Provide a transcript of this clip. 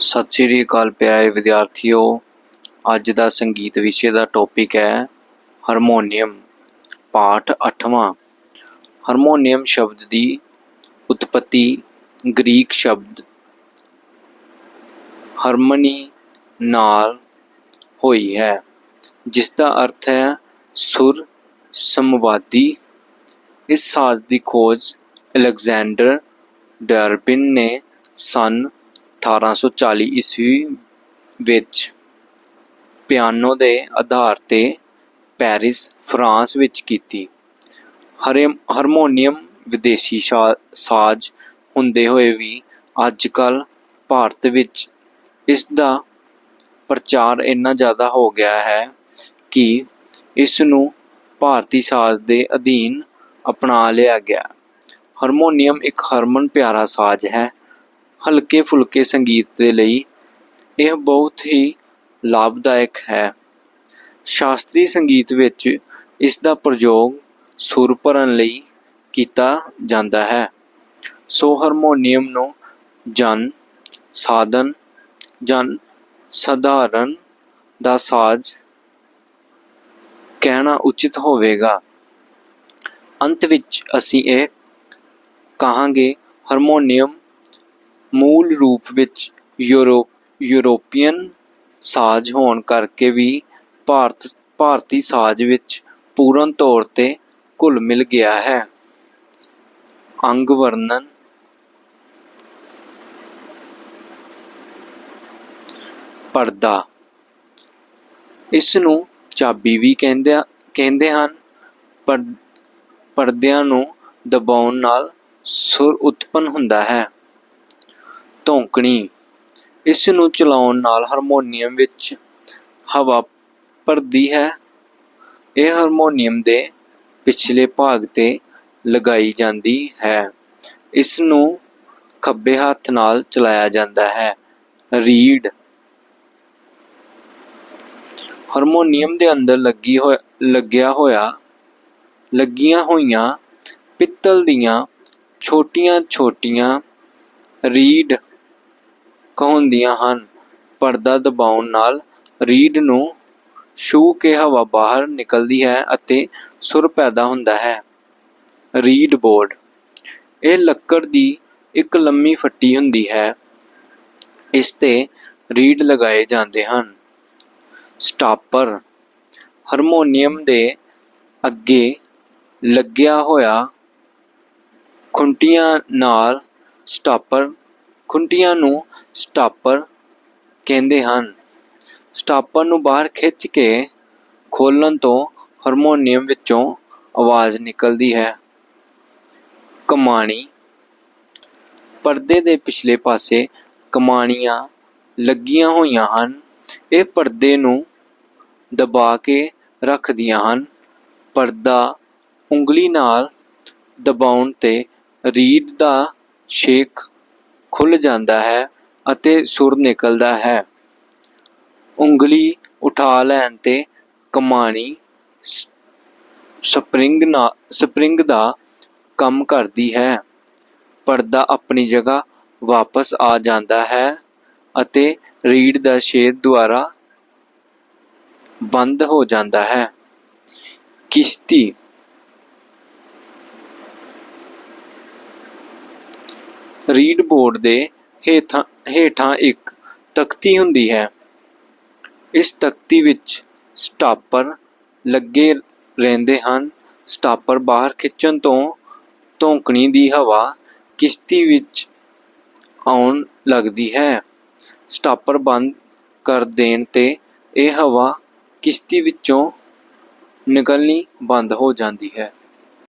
ਸਤਿ ਸ਼੍ਰੀ ਅਕਾਲ ਪਿਆਰੇ ਵਿਦਿਆਰਥੀਓ। ਅੱਜ ਦਾ ਸੰਗੀਤ ਵਿਸ਼ੇ ਦਾ ਟੌਪਿਕ ਹੈ ਹਾਰਮੋਨੀਅਮ ਪਾਠ 8ਵਾਂ ਹਾਰਮੋਨੀਅਮ ਸ਼ਬਦ ਦੀ ਉਤਪਤੀ ਗ੍ਰੀਕ ਸ਼ਬਦ ਹਾਰਮਨੀ ਨਾਲ ਹੋਈ ਹੈ, ਜਿਸ ਦਾ ਅਰਥ ਹੈ ਸੁਰ ਸਮਵਾਦੀ। ਇਸ ਸਾਜ਼ ਦੀ ਖੋਜ ਅਲੈਗਜ਼ੈਂਡਰ ਡਰਬਿਨ ਨੇ ਸਨ 1840 ਈਸਵੀ ਵਿੱਚ ਪਿਆਨੋ ਦੇ ਆਧਾਰ ਤੇ ਪੈਰਿਸ, ਫਰਾਂਸ ਵਿੱਚ ਕੀਤੀ। ਹਰੇ, ਹਾਰਮੋਨੀਅਮ ਵਿਦੇਸ਼ੀ ਸ਼ਾ- ਸਾਜ਼ ਹੁੰਦੇ ਹੋਏ ਵੀ ਅੱਜ ਅੱਜਕੱਲ ਭਾਰਤ ਵਿੱਚ ਇਸ ਦਾ ਪ੍ਰਚਾਰ ਇੰਨਾ ਜ਼ਿਆਦਾ ਹੋ ਗਿਆ ਹੈ ਕਿ ਇਸ ਨੂੰ ਭਾਰਤੀ ਸਾਜ਼ ਦੇ ਅਧੀਨ ਅਪਣਾ ਲਿਆ ਗਿਆ। ਹਾਰਮੋਨੀਅਮ ਇੱਕ ਹਰਮਨ ਪਿਆਰਾ ਸਾਜ਼ ਹੈ। ਹਲਕੇ ਫੁਲਕੇ ਸੰਗੀਤ ਦੇ ਲਈ ਇਹ ਬਹੁਤ ਹੀ ਲਾਭਦਾਇਕ ਹੈ। ਸ਼ਾਸਤਰੀ ਸੰਗੀਤ ਵਿੱਚ ਇਸ ਦਾ ਪ੍ਰਯੋਗ ਸੁਰ ਭਰਨ ਲਈ ਕੀਤਾ ਜਾਂਦਾ ਹੈ। ਸੋ ਹਾਰਮੋਨੀਅਮ ਨੂੰ ਜਨ, ਸਾਧਨ, ਜਨ, ਸਧਾਰਨ ਦਾ ਸਾਜ਼ ਕਹਿਣਾ ਉਚਿਤ ਹੋਵੇਗਾ। ਅੰਤ ਵਿੱਚ ਅਸੀਂ ਇਹ ਕਹਾਂਗੇ, ਹਾਰਮੋਨੀਅਮ ਮੂਲ ਰੂਪ ਵਿੱਚ ਯੂਰੋ, ਯੂਰੋਪੀਅਨ ਸਾਜ਼ ਹੋਣ ਕਰਕੇ ਵੀ ਭਾਰਤ, ਭਾਰਤੀ ਸਾਜ਼ ਵਿੱਚ ਪੂਰਨ ਤੌਰ ਤੇ ਘੁਲ ਮਿਲ ਗਿਆ ਹੈ। ਅੰਗ ਵਰਣਨ ਪਰਦਾ ਇਸ ਨੂੰ ਚਾਬੀ ਵੀ ਕਹਿੰਦੇ ਕਹਿੰਦੇ ਹਨ। ਪਰ, ਪਰਦਿਆਂ ਨੂੰ ਦਬਾਉਣ ਨਾਲ ਸੁਰ ਉਤਪਨ ਹੁੰਦਾ ਹੈ। ਧੌਂਕਣੀ। ਇਸ ਨੂੰ ਚਲਾਉਣ ਨਾਲ ਹਾਰਮੋਨੀਅਮ ਵਿੱਚ ਹਵਾ ਭਰਦੀ ਹੈ। ਇਹ ਹਾਰਮੋਨੀਅਮ ਦੇ ਪਿਛਲੇ ਭਾਗ ਤੇ ਲਗਾਈ ਜਾਂਦੀ ਹੈ। ਇਸ ਨੂੰ ਖੱਬੇ ਹੱਥ ਨਾਲ ਚਲਾਇਆ ਜਾਂਦਾ ਹੈ। ਰੀਡ ਹਾਰਮੋਨੀਅਮ ਦੇ ਅੰਦਰ ਲੱਗੀ ਹੋਇਆ, ਲੱਗਿਆ ਹੋਇਆ, ਲੱਗੀਆਂ ਹੋਈਆਂ ਪਿੱਤਲ ਦੀਆਂ ਛੋਟੀਆਂ-ਛੋਟੀਆਂ ਰੀਡ ਕਹਾਉਂਦੀਆਂ ਹਨ। ਪਰਦਾ ਦਬਾਉਣ ਨਾਲ ਰੀਡ ਨੂੰ ਛੂਹ ਕੇ ਹਵਾ ਬਾਹਰ ਨਿਕਲਦੀ ਹੈ ਅਤੇ ਸੁਰ ਪੈਦਾ ਹੁੰਦਾ ਹੈ। Reed board. ਇਹ ਲੱਕੜ ਦੀ ਇੱਕ ਲੰਮੀ ਫੱਟੀ ਹੁੰਦੀ ਹੈ। ਇਸ ਤੇ ਰੀਡ ਲਗਾਏ ਜਾਂਦੇ ਹਨ। ਸਟਾਪਰ। ਹਾਰਮੋਨੀਅਮ ਦੇ ਅੱਗੇ ਲੱਗਿਆ ਹੋਇਆ ਖੁੰਟੀਆਂ ਨਾਲ ਸਟਾਪਰ ਖੁੰਟੀਆਂ ਨੂੰ ਸਟਾਪਰ ਕਹਿੰਦੇ ਹਨ। ਸਟਾਪਰ ਨੂੰ ਬਾਹਰ ਖਿੱਚ ਕੇ ਖੋਲਣ ਤੋਂ ਹਾਰਮੋਨੀਅਮ ਵਿੱਚੋਂ ਆਵਾਜ਼ ਨਿਕਲਦੀ ਹੈ। ਕਮਾਣੀ। ਪਰਦੇ ਦੇ ਪਿਛਲੇ ਪਾਸੇ ਕਮਾਣੀਆਂ ਲੱਗੀਆਂ ਹੋਈਆਂ ਹਨ। ਇਹ ਪਰਦੇ ਨੂੰ ਦਬਾ ਕੇ ਰੱਖਦੀਆਂ ਹਨ। ਪਰਦਾ ਉਂਗਲੀ ਨਾਲ ਦਬਾਉਣ ਤੇ ਰੀਡ ਦਾ ਛੇਕ ਖੁੱਲ ਜਾਂਦਾ ਹੈ ਅਤੇ ਸੁਰ ਨਿਕਲਦਾ ਹੈ। ਉਂਗਲੀ ਉਠਾ ਲੈਣ ਤੇ ਕਮਾਣੀ ਸਪਰਿੰਗ ਨਾ, ਸਪਰਿੰਗ ਦਾ ਕੰਮ ਕਰਦੀ ਹੈ। ਪਰਦਾ ਆਪਣੀ ਜਗ੍ਹਾ ਵਾਪਸ ਆ ਜਾਂਦਾ ਹੈ ਅਤੇ ਰੀਡ ਦਾ ਛੇਦ ਦੁਆਰਾ ਬੰਦ ਹੋ ਜਾਂਦਾ ਹੈ। ਕਿਸ਼ਤੀ ਰੀਡ ਬੋਰਡ ਦੇ ਹੇਠਾਂ ਹੇਠਾਂ ਇੱਕ ਤਖਤੀ ਹੁੰਦੀ ਹੈ। ਇਸ ਤਖਤੀ ਵਿੱਚ ਸਟਾਪਰ ਲੱਗੇ ਰਹਿੰਦੇ ਹਨ। ਸਟਾਪਰ ਬਾਹਰ ਖਿੱਚਣ ਤੋਂ ਧੌਂਕਣੀ ਦੀ ਹਵਾ ਕਿਸ਼ਤੀ ਵਿੱਚ ਆਉਣ ਲੱਗਦੀ ਹੈ। ਸਟਾਪਰ ਬੰਦ ਕਰ ਦੇਣ ਤੇ ਇਹ ਹਵਾ ਕਿਸ਼ਤੀ ਵਿੱਚੋਂ ਨਿਕਲਣੀ ਬੰਦ ਹੋ ਜਾਂਦੀ ਹੈ।